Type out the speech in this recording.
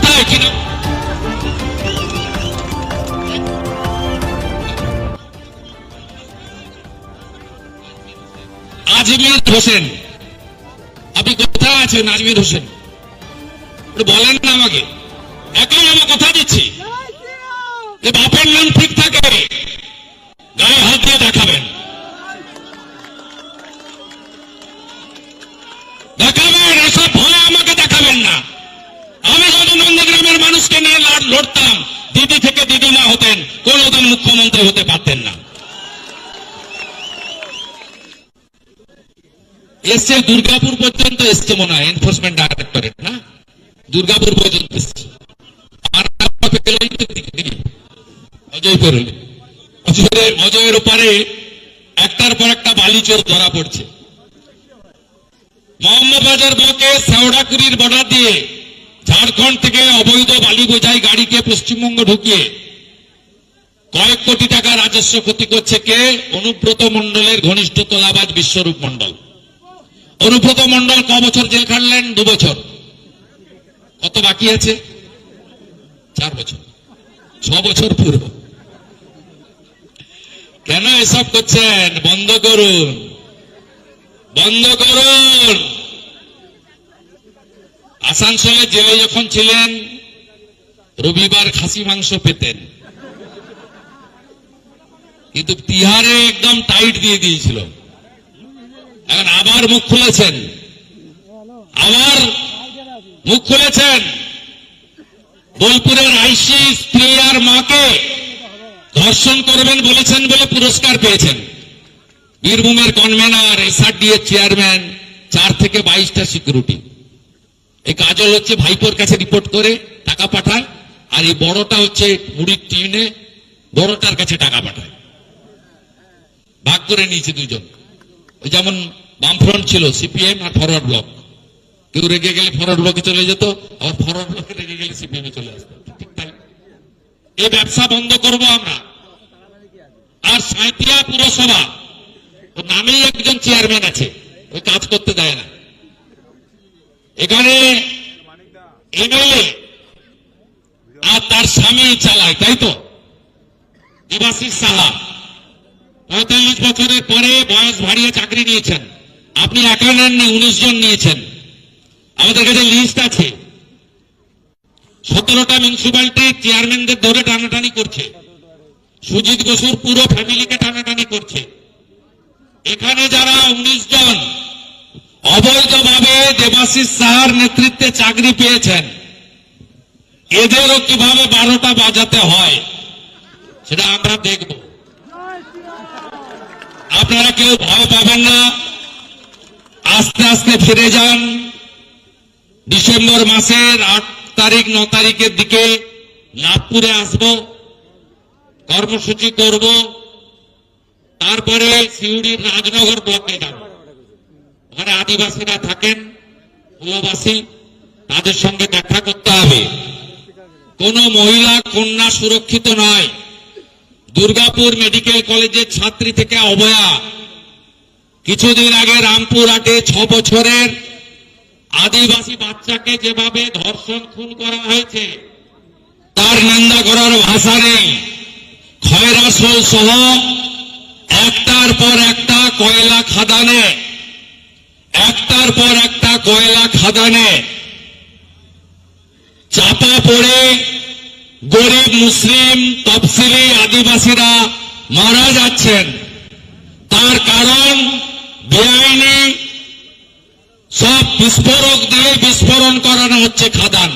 কোথায় নাম? আজমির হোসেন। আপনি কোথায় আছেন আজমির হোসেন? বলেন না আমাকে। একাই আমি কথা দিচ্ছি। যে বাপের নাম ঠিক থাকে, গায়ে হাত দিয়ে দেখাবেন। দেখাবেন এসব ভয় আমাকে দেখাবেন না আমি যদি নন্দগ্রামের মানুষকে নিয়ে লড়- লড়তাম দিদি থেকে দিদিমা হতেন কোনোদিন মুখ্যমন্ত্রী হতে পারতেন না। এসছে দুর্গাপুর পর্যন্ত এসছে মনে হয় এনফোর্সমেন্ট ডাইরেক্টরেট না? দুর্গাপুর পর্যন্ত। অজয় অজয়ের ওপারে একটার পর একটা বালিচোর ধরা পড়ছে। মোহাম্মদবাজার ব্লকে শেওড়াকুড়ির বর্ডার দিয়ে ঝাড়খণ্ড থেকে অবৈধ বালি বোঝাই গাড়িকে পশ্চিমবঙ্গ ঢুকিয়ে কয়েক কোটি টাকা রাজস্ব ক্ষতি করছে কে? অনুব্রত মন্ডলের ঘনিষ্ঠ তোলাবাজ বিশ্বরূপ মন্ডল অনুব্রত মণ্ডল ক বছর জেল খাটলেন? দু বছর। কত বাকি আছে? চার বছর। ছ বছর পুরো কেন এসব করছেন? বন্ধ করুন। বন্ধ করুন। আসানসোলে জেলে যখন ছিলেন, রবিবার খাসি মাংস পেতেন। কিন্তু তিহারে একদম টাইট দিয়ে দিয়েছিল। এখন আবার মুখ খুলেছেন। আবার মুখ খুলেছেন। বোলপুরের আইসি স্ত্রী আর মাকে ধর্ষণ করবেন বলেছেন বলে পুরস্কার পেয়েছেন। বীরভূমের কনভেনার এসআরডি এর চেয়ারম্যান চার থেকে বাইশটা সিকিউরিটি এই কাজল হচ্ছে ভাইপোর কাছে রিপোর্ট করে টাকা পাঠায় আর এই বড়টা হচ্ছে মুড়ির টিনে বড়টার কাছে টাকা পাঠায় ভাগ করে নিয়েছে দুজন ওই যেমন বামফ্রন্ট ছিল, সিপিএম আর ফরওয়ার্ড ব্লক। কেউ রেগে গেলে ফরওয়ার্ড ব্লকে চলে যেত, আবার ফরওয়ার্ড ব্লকে রেগে গেলে সিপিএম এ চলে আসতো। এই ব্যবসা বন্ধ করব আমরা। আর সাঁইতিয়া পুরসভা, ওর নামেই একজন চেয়ারম্যান আছে, ওই কাজ করতে দেয় না। এখানে এমএলএ আর তার স্বামী চালায়, তাই তো? দেবাশিস সাহা। পঁয়তাল্লিশ বছরের পরে বয়স বাড়িয়ে চাকরি নিয়েছেন। আপনি একা নেননি উনিশ জন নিয়েছেন। আমাদের কাছে লিস্ট আছে। সতেরোটা মিউনিসিপ্যালিটি চেয়ারম্যানদের ধরে টানাটানি করছে। সুজিত বসুর পুরো ফ্যামিলিকে টানাটানি করছে। এখানে যারা উনিশ জন অবৈধভাবে দেবাশিস সাহার নেতৃত্বে চাকরি পেয়েছেন, এদেরও কীভাবে বারোটা বাজাতে হয়, সেটা আমরা দেখব। আপনারা কেউ ভয় পাবেন না। আস্তে আস্তে ফিরে যান। ডিসেম্বর মাসের আট তারিখ, ন তারিখের দিকে নাগপুরে আসব, কর্মসূচি করব। তারপরে সিউড়ির রাজনগর ব্লকে যাব। ওখানে আদিবাসীরা থাকেন কুলবাসী তাদের সঙ্গে দেখা করতে হবে। কোন মহিলা কন্যা সুরক্ষিত নয়। দুর্গাপুর মেডিকেল কলেজের ছাত্রী থেকে অবয়া। কিছুদিন আগে রামপুরহাটে ছ বছরের আদিবাসী বাচ্চাকে যেভাবে ধর্ষণ, খুন করা হয়েছে, তার নিন্দা করার ভাষা নেই। খয়রাসোল সহ একটার পর একটা কয়লা খাদানে, একটার পর একটা কয়লা খাদানে। চাপা পড়ে গরিব মুসলিম, তফসিলি আদিবাসীরা মারা যাচ্ছেন। তার কারণ বেআইনি, সব বিস্ফোরক দিয়ে বিস্ফোরণ করানো হচ্ছে খাদান।